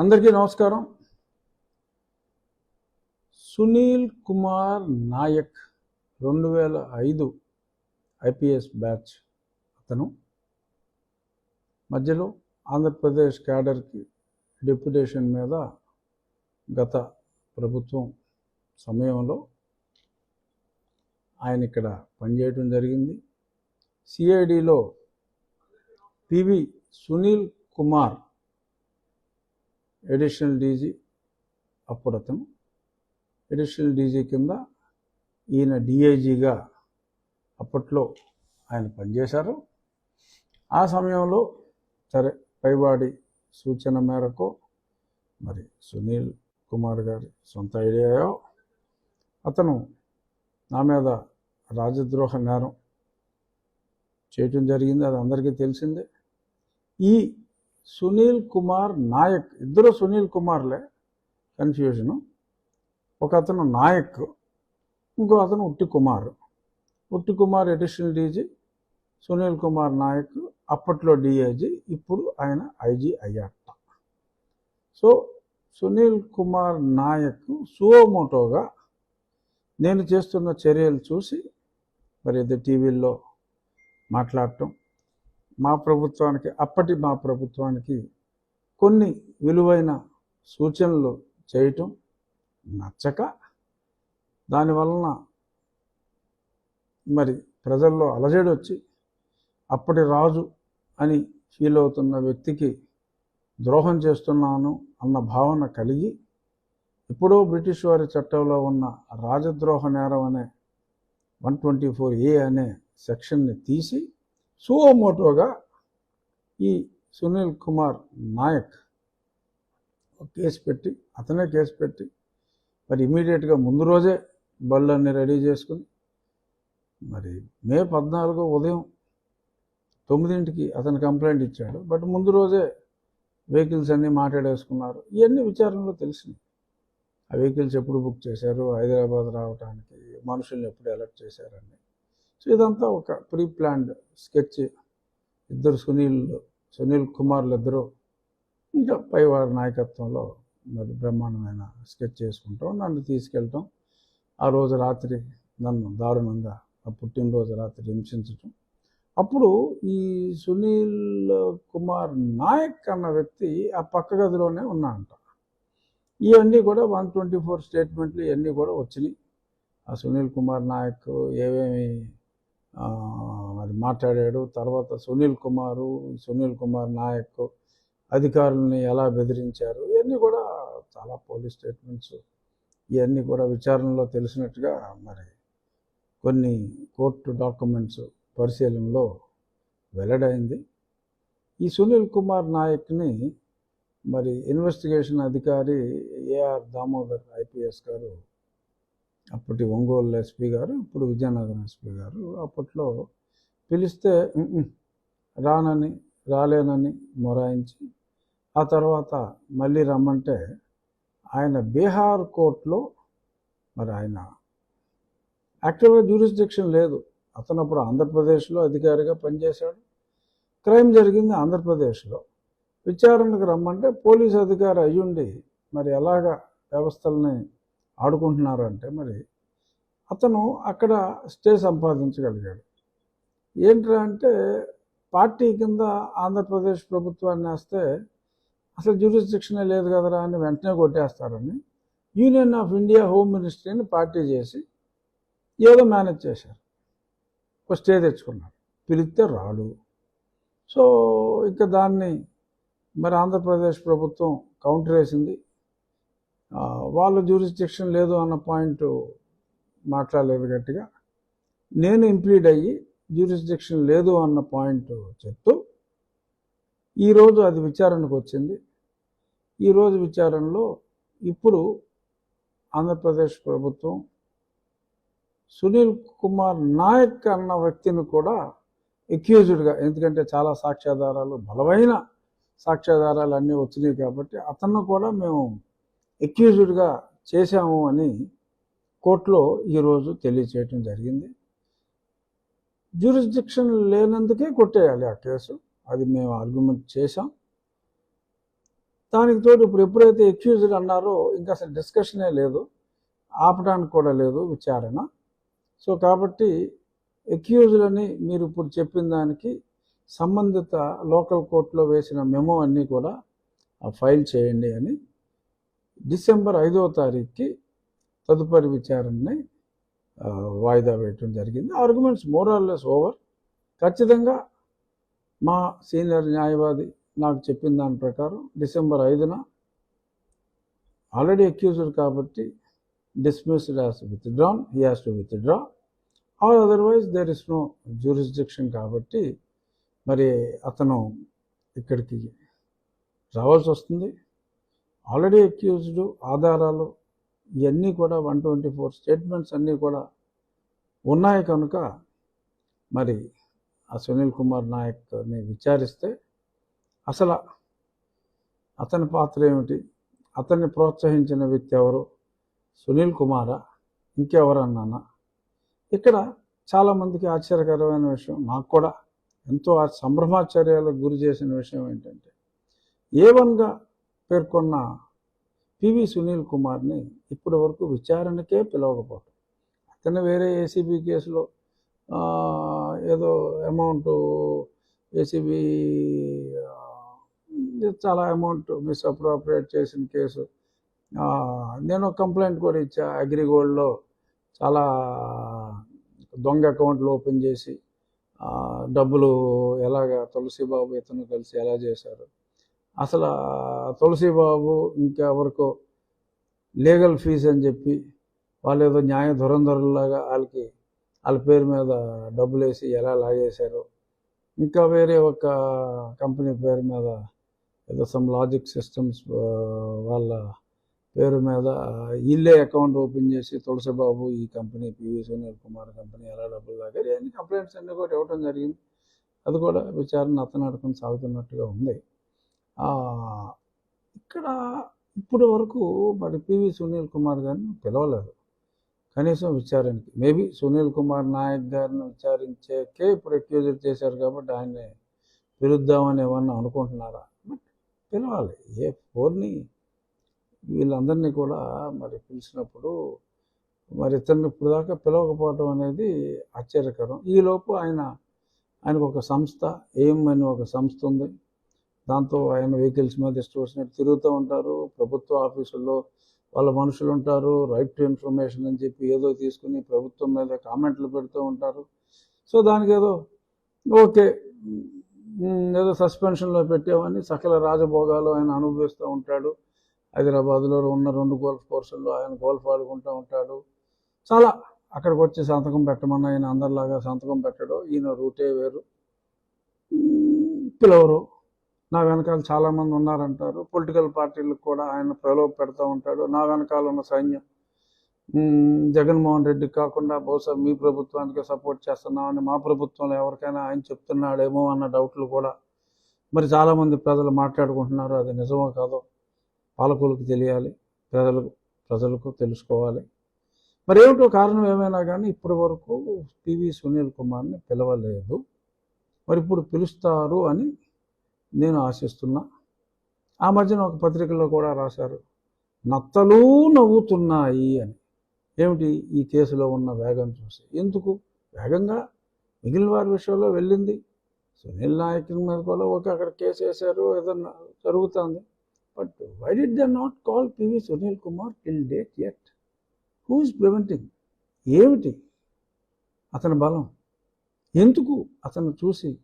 అందరికీ నమస్కారం. సునీల్ కుమార్ నాయక్ రెండు వేల ఐదు ఐపీఎస్ బ్యాచ్ అతను. మధ్యలో ఆంధ్రప్రదేశ్ క్యాడర్కి డెప్యుటేషన్ మీద గత ప్రభుత్వం సమయంలో ఆయన ఇక్కడ పనిచేయడం జరిగింది. సిఐడిలో PV Sunil Kumar additional DG అప్పుడు అతను ఎడిషనల్ డీజీ కింద ఈయన డిఐజీగా అప్పట్లో ఆయన పనిచేశారు. ఆ సమయంలో సరే పైవాడి సూచన మేరకు మరి సునీల్ కుమార్ గారి సొంత ఐడియాయో అతను నా మీద రాజద్రోహ నేరం చేయటం జరిగింది అది అందరికీ తెలిసిందే. ఈ సునీల్ కుమార్ నాయక్. ఇద్దరు సునీల్ కుమార్లే. కన్ఫ్యూజను. ఒక అతను నాయక్ ఇంకో అతను ఉట్టి కుమార్. ఉట్టి కుమార్ అడిషనల్ డీజీ సునీల్ కుమార్ నాయక్ అప్పట్లో డిఐజీ ఇప్పుడు ఆయన ఐజీ అయ్యాట సో సునీల్ కుమార్ నాయక్ సువోమోటోగా నేను చేస్తున్న చర్యలు చూసి మరి ఇద్దరు టీవీల్లో మాట్లాడటం మా ప్రభుత్వానికి అప్పటి మా ప్రభుత్వానికి కొన్ని విలువైన సూచనలు చేయటం నచ్చక దానివలన మరి ప్రజల్లో అలజడి వచ్చి అప్పటి రాజు అని ఫీల్ అవుతున్న వ్యక్తికి ద్రోహం చేస్తున్నాను అన్న భావన కలిగి ఎప్పుడో బ్రిటిష్ వారి చట్టంలో ఉన్న రాజద్రోహ నేరం అనే వన్ ట్వంటీ ఫోర్ ఏ అనే సెక్షన్ని తీసి సువోమోటోగా ఈ సునీల్ కుమార్ నాయక్ కేసు పెట్టి అతనే కేసు పెట్టి మరి ఇమీడియట్గా ముందు రోజే బళ్ళన్నీ రెడీ చేసుకుని మరి మే పద్నాలుగో ఉదయం తొమ్మిదింటికి అతను కంప్లైంట్ ఇచ్చాడు. బట్ ముందు రోజే వెహికల్స్ అన్నీ మాట్లాడేసుకున్నారు. ఇవన్నీ విచారణలో తెలిసినాయి. ఆ వెహికల్స్ ఎప్పుడు బుక్ చేశారు? హైదరాబాద్ రావడానికి మనుషుల్ని ఎప్పుడు అలర్ట్ చేశారని. సో ఇదంతా ఒక ప్రీ ప్లాన్డ్ స్కెచ్. ఇద్దరు సునీల్ సునీల్ కుమార్లు ఇద్దరు ఇంకా పైవారి నాయకత్వంలో మరి బ్రహ్మాండమైన స్కెచ్ చేసుకుంటాం. నన్ను తీసుకెళ్ళటం ఆ రోజు రాత్రి నన్ను దారుణంగా ఆ పుట్టినరోజు రాత్రి హింసించటం. అప్పుడు ఈ సునీల్ కుమార్ నాయక్ అన్న వ్యక్తి ఆ పక్క గదిలోనే ఉన్నాడంట. ఇవన్నీ కూడా వన్ ట్వంటీ ఫోర్ స్టేట్మెంట్లు ఇవన్నీ కూడా వచ్చినాయి. ఆ సునీల్ కుమార్ నాయక్ ఏమేమి మరి మాట్లాడాడు. తర్వాత సునీల్ కుమారు సునీల్ కుమార్ నాయక్ అధికారులని ఎలా బెదిరించారు? ఇవన్నీ కూడా చాలా పోలీస్ స్టేట్మెంట్స్. ఇవన్నీ కూడా విచారణలో తెలిసినట్టుగా మరి కొన్ని కోర్టు డాక్యుమెంట్స్ పరిశీలనలో వెల్లడైంది. ఈ సునీల్ కుమార్ నాయక్ని మరి ఇన్వెస్టిగేషన్ అధికారి ఏఆర్ దామోదర్ ఐపీఎస్ గారు అప్పటి ఒంగోలు ఎస్పీ గారు ఇప్పుడు విజయనగరం ఎస్పీ గారు అప్పట్లో పిలిస్తే రానని రాలేనని మొరాయించి ఆ తర్వాత మళ్ళీ రమ్మంటే ఆయన బీహార్ కోర్టులో మరి ఆయన యాక్టివ్గా జ్యూరిస్డిక్షన్ లేదు. అతను అప్పుడు ఆంధ్రప్రదేశ్లో అధికారిగా పనిచేశాడు. క్రైమ్ జరిగింది ఆంధ్రప్రదేశ్లో. విచారణకు రమ్మంటే పోలీస్ అధికారి అయ్యుండి మరి ఎలాగ వ్యవస్థల్ని ఆడుకుంటున్నారు అంటే మరి అతను అక్కడ స్టే సంపాదించగలిగాడు. ఏంట్రా అంటే పార్టీ కింద ఆంధ్రప్రదేశ్ ప్రభుత్వాన్ని వేస్తే అసలు జ్యూరిస్డిక్షనే లేదు కదరా అని వెంటనే కొట్టేస్తారని యూనియన్ ఆఫ్ ఇండియా హోమ్ మినిస్ట్రీని పార్టీ చేసి ఏదో మేనేజ్ చేశారు. ఒక స్టే తెచ్చుకున్నారు. పిలిస్తే రాడు. సో ఇంకా దాన్ని మరి ఆంధ్రప్రదేశ్ ప్రభుత్వం కౌంటర్ వేసింది. వాళ్ళ జ్యూరిస్డిక్షన్ లేదు అన్న పాయింట్ మాట్లాడలేదు గట్టిగా. నేను ఇంప్లీడ్ అయ్యి జ్యూరిస్డిక్షన్ లేదు అన్న పాయింట్ చెప్తూ ఈరోజు అది విచారణకు వచ్చింది. ఈరోజు విచారణలో ఇప్పుడు ఆంధ్రప్రదేశ్ ప్రభుత్వం సునీల్ కుమార్ నాయక్ అన్న వ్యక్తిని కూడా ఎక్యూజ్డ్గా ఎందుకంటే చాలా సాక్ష్యాధారాలు బలమైన సాక్ష్యాధారాలు అన్నీ వచ్చినాయి కాబట్టి అతన్ని కూడా మేము ఎక్యూజ్డ్గా చేశాము అని కోర్టులో ఈరోజు తెలియచేయటం జరిగింది. జ్యూరిస్డిక్షన్ లేనందుకే కొట్టేయాలి ఆ కేసు. అది మేము ఆర్గ్యుమెంట్ చేశాం. దానికి తోడు ఇప్పుడు ఎప్పుడైతే ఎక్యూజ్డ్ అన్నారో ఇంకా అసలు డిస్కషనే లేదు. ఆపడానికి కూడా లేదు విచారణ. సో కాబట్టి ఎక్యూజ్డ్ అని మీరు ఇప్పుడు చెప్పిన దానికి సంబంధిత లోకల్ కోర్టులో వేసిన మెమో అన్నీ కూడా ఫైల్ చేయండి అని డిసెంబర్ ఐదవ తారీఖుకి తదుపరి విచారణని వాయిదా వేయటం జరిగింది. ఆర్గ్యుమెంట్స్ మోరల్లెస్ ఓవర్ ఖచ్చితంగా మా సీనియర్ న్యాయవాది నాకు చెప్పిన దాని ప్రకారం డిసెంబర్ ఐదున ఆల్రెడీ అక్యూజ్డ్ కాబట్టి dismissed as withdrawn he has to withdraw or otherwise there is no jurisdiction కాబట్టి మరి అతను ఇక్కడికి రావాల్సి వస్తుంది. ఆల్రెడీ అక్యూజ్డ్ ఆధారాలు ఇవన్నీ కూడా వన్ ట్వంటీ ఫోర్ స్టేట్మెంట్స్ అన్నీ కూడా ఉన్నాయి కనుక మరి ఆ సునీల్ కుమార్ నాయక్ని విచారిస్తే అసలు అతని పాత్ర ఏమిటి? అతన్ని ప్రోత్సహించిన వ్యక్తి ఎవరు? సునీల్ కుమారా? ఇంకెవరన్నానా? ఇక్కడ చాలామందికి ఆశ్చర్యకరమైన విషయం నాకు కూడా ఎంతో ఆ గురి చేసిన విషయం ఏంటంటే ఏ వన్గా పేర్కొన్న పివి సునీల్ కుమార్ని ఇప్పటి వరకు విచారణకే పిలవకపోవటం. అతను వేరే ఏసీబీ కేసులో ఏదో అమౌంట్ ఏసీబీ చాలా అమౌంట్ మిస్అప్రోప్రియేట్ చేసిన కేసు. నేను కంప్లైంట్ కూడా ఇచ్చా అగ్రిగోల్డ్లో చాలా దొంగ అకౌంట్లు ఓపెన్ చేసి డబ్బులు ఎలాగ తులసిబాబు ఇతను కలిసి ఎలా చేశారు? అసలు ఆ ఇంకా ఇంకెవరికో లీగల్ ఫీజు అని చెప్పి వాళ్ళు ఏదో న్యాయ ధురంధరులాగా వాళ్ళకి వాళ్ళ పేరు మీద డబ్బులు వేసి ఎలా లాగేశారు ఇంకా వేరే ఒక కంపెనీ పేరు మీద ఏదో సమ్ లాజిక్ సిస్టమ్స్ వాళ్ళ పేరు మీద వీళ్ళే అకౌంట్ ఓపెన్ చేసి తులసిబాబు ఈ company PV Sunil Kumar company ఎలా డబ్బులు లాగారు ఇవన్నీ కంప్లైంట్స్ అన్నీ కూడా ఇవ్వడం జరిగింది. అది కూడా విచారణ అతను అడుకుని సాగుతున్నట్టుగా ఉంది. ఇక్కడ ఇప్పటి వరకు మరి పివి సునీల్ కుమార్ గారిని పిలవలేదు. కనీసం విచారణకి. మేబీ సునీల్ కుమార్ నాయక్ గారిని విచారించేకే ఇప్పుడు అక్యూజర్ చేశారు కాబట్టి ఆయన్ని పిలుద్దామని ఏమన్నా అనుకుంటున్నారా? బట్ పిలవాలి. ఏ ఫోర్ని వీళ్ళందరినీ కూడా మరి పిలిచినప్పుడు మరి ఇతన్ని ఇప్పుడు దాకా పిలవకపోవడం అనేది ఆశ్చర్యకరం. ఈలోపు ఆయన ఆయనకు ఒక సంస్థ ఏం అని ఒక సంస్థ ఉంది. దాంతో ఆయన వెహికల్స్ మీద ఇష్టం వచ్చినట్టు తిరుగుతూ ఉంటారు. ప్రభుత్వ ఆఫీసుల్లో వాళ్ళ మనుషులు ఉంటారు. రైట్ టు ఇన్ఫర్మేషన్ అని చెప్పి ఏదో తీసుకుని ప్రభుత్వం మీద కామెంట్లు పెడుతూ ఉంటారు. సో దానికి ఏదో ఓకే ఏదో సస్పెన్షన్లో పెట్టామని సకల రాజభోగాలు ఆయన అనుభవిస్తూ ఉంటాడు. హైదరాబాద్లో ఉన్న రెండు గోల్ఫ్ కోర్సుల్లో ఆయన గోల్ఫ్ ఆడుకుంటూ ఉంటాడు. చాలా అక్కడికి వచ్చి సంతకం పెట్టమని ఆయన అందరిలాగా సంతకం పెట్టడు ఈయన రూటే వేరు. పిలవరు. నా వెనకాల చాలామంది ఉన్నారంటారు. పొలిటికల్ పార్టీలకు కూడా ఆయన ప్రలోభ పెడతా ఉంటాడు. నా వెనకాల ఉన్న సైన్యం జగన్మోహన్ రెడ్డికి కాకుండా బహుశా మీ ప్రభుత్వానికి సపోర్ట్ చేస్తున్నామని మా ప్రభుత్వంలో ఎవరికైనా ఆయన చెప్తున్నాడేమో అన్న డౌట్లు కూడా మరి చాలామంది ప్రజలు మాట్లాడుకుంటున్నారు. అది నిజమో కాదో పాలకులకు తెలియాలి. ప్రజలకు ప్రజలకు తెలుసుకోవాలి. మరి ఏమిటో కారణం ఏమైనా కానీ ఇప్పటి వరకు పివి సునీల్ కుమార్ని పిలవలేదు. మరి ఇప్పుడు పిలుస్తారు అని నేను ఆశిస్తున్నా. ఆ మధ్యన ఒక పత్రికలో కూడా రాశారు నత్తలు నవ్వుతున్నాయి అని. ఏమిటి? ఈ కేసులో ఉన్న వేగం చూసి. ఎందుకు? వేగంగా? మిగిలిన వారి విషయంలో వెళ్ళింది. సునీల్ నాయక్ మీద కూడా ఒక అక్కడ కేసు వేశారు ఏదన్నా జరుగుతుంది. But why did the not call PV Sunil Kumar till date at who is preventing ఏమిటి? అతని బలం. ఎందుకు? అతను చూసి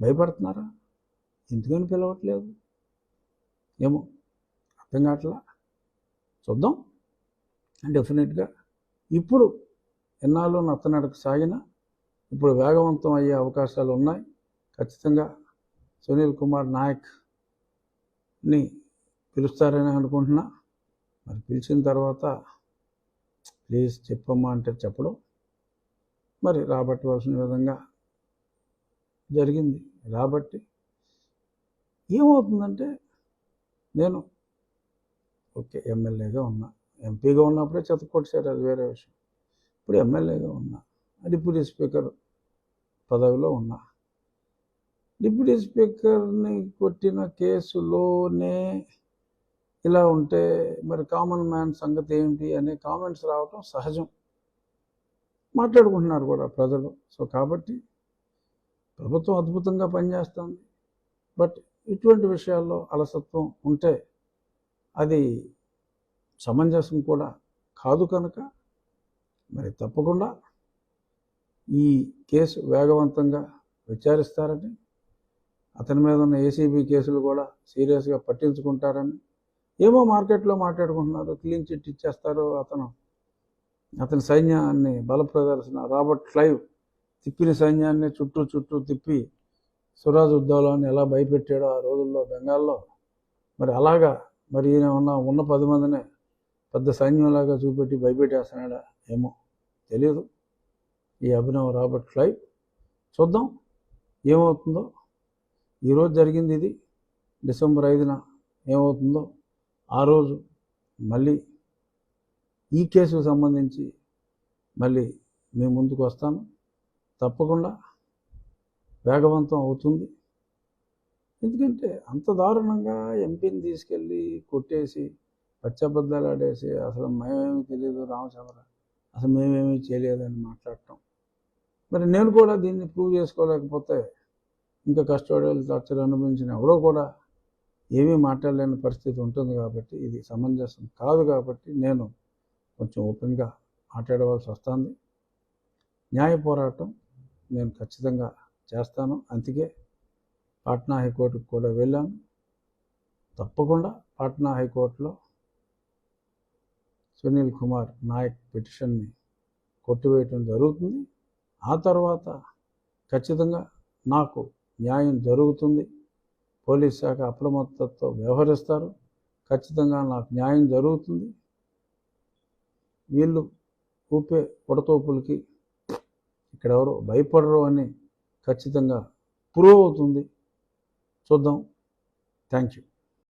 భయపడుతున్నారా? ఎందుకని పిలవట్లేదు? ఏమో అర్థం కావట్లా? చూద్దాం. డెఫినెట్గా ఇప్పుడు ఎన్నాళ్ళు నత్తనడక సాగిన ఇప్పుడు వేగవంతం అయ్యే అవకాశాలు ఉన్నాయి. ఖచ్చితంగా సునీల్ కుమార్ నాయక్ని పిలుస్తారని అనుకుంటున్నా. మరి పిలిచిన తర్వాత ప్లీజ్ చెప్పమ్మా అంటే చెప్పడం. మరి రాబట్టవలసిన విధంగా జరిగింది. రాబట్టి ఏమవుతుందంటే నేను ఓకే ఎమ్మెల్యేగా ఉన్నా. ఎంపీగా ఉన్నప్పుడే చెత్త కొట్టేశారు అది వేరే విషయం. ఇప్పుడు ఎమ్మెల్యేగా ఉన్నా డిప్యూటీ స్పీకర్ పదవిలో ఉన్నా డిప్యూటీ స్పీకర్ని కొట్టిన కేసులోనే ఇలా ఉంటే మరి కామన్ మ్యాన్ సంగతి ఏంటి అనే కామెంట్స్ రావటం సహజం. మాట్లాడుకుంటున్నారు కూడా ప్రజలు. సో కాబట్టి ప్రభుత్వం అద్భుతంగా పనిచేస్తుంది. బట్ ఇటువంటి విషయాల్లో అలసత్వం ఉంటే అది సమంజసం కూడా కాదు కనుక మరి తప్పకుండా ఈ కేసు వేగవంతంగా విచారిస్తారని అతని మీద ఉన్న ఏసీబీ కేసులు కూడా సీరియస్గా పట్టించుకుంటారని ఏమో మార్కెట్లో మాట్లాడుకుంటున్నారు క్లీన్ చిట్ ఇచ్చేస్తారు అతను అతని సైన్యాన్ని బల ప్రదర్శన రాబర్ట్ క్లైవ్ తిప్పిన సైన్యాన్ని చుట్టూ చుట్టూ తిప్పి సురాజ్ ఉద్దౌలాన్ని ఎలా భయపెట్టాడో ఆ రోజుల్లో బెంగాల్లో మరి అలాగా మరి ఈయన ఉన్న ఉన్న పది మందినే పెద్ద సైన్యంలాగా చూపెట్టి భయపెట్టేస్తున్నాడా ఏమో తెలియదు ఈ అభినవ్ రాబర్ట్ ఫ్లై చూద్దాం ఏమవుతుందో. ఈరోజు జరిగింది ఇది. డిసెంబర్ ఐదున ఏమవుతుందో. ఆ రోజు మళ్ళీ ఈ కేసుకు సంబంధించి మళ్ళీ మీ ముందుకు వస్తాను. తప్పకుండా వేగవంతం అవుతుంది. ఎందుకంటే అంత దారుణంగా ఎంపీని తీసుకెళ్ళి కొట్టేసి పచ్చబద్దాలు ఆడేసి అసలు మేమేమి తెలియదు రామచంద్ర అసలు మేమేమి చేయలేదని మాట్లాడటం. మరి నేను కూడా దీన్ని ప్రూవ్ చేసుకోలేకపోతే ఇంకా కష్టపడి టార్చర్ అనుభవించిన ఎవరో కూడా ఏమీ మాట్లాడలేని పరిస్థితి ఉంటుంది కాబట్టి ఇది సమంజసం కాదు కాబట్టి నేను కొంచెం ఓపెన్గా మాట్లాడవలసి వస్తుంది. న్యాయ పోరాటం నేను ఖచ్చితంగా చేస్తాను. అందుకే పాట్నా హైకోర్టుకు కూడా వెళ్ళాను. తప్పకుండా పాట్నా హైకోర్టులో సునీల్ కుమార్ నాయక్ పిటిషన్ని కొట్టివేయటం జరుగుతుంది. ఆ తర్వాత ఖచ్చితంగా నాకు న్యాయం జరుగుతుంది. పోలీస్ శాఖ అప్రమత్తతో వ్యవహరిస్తారు. ఖచ్చితంగా నాకు న్యాయం జరుగుతుంది. వీళ్ళు ఊపే కొడతోపులకి ఇక్కడ ఎవరు భయపడరు అని ఖచ్చితంగా ప్రూవ్ అవుతుంది. చూద్దాం. Thank you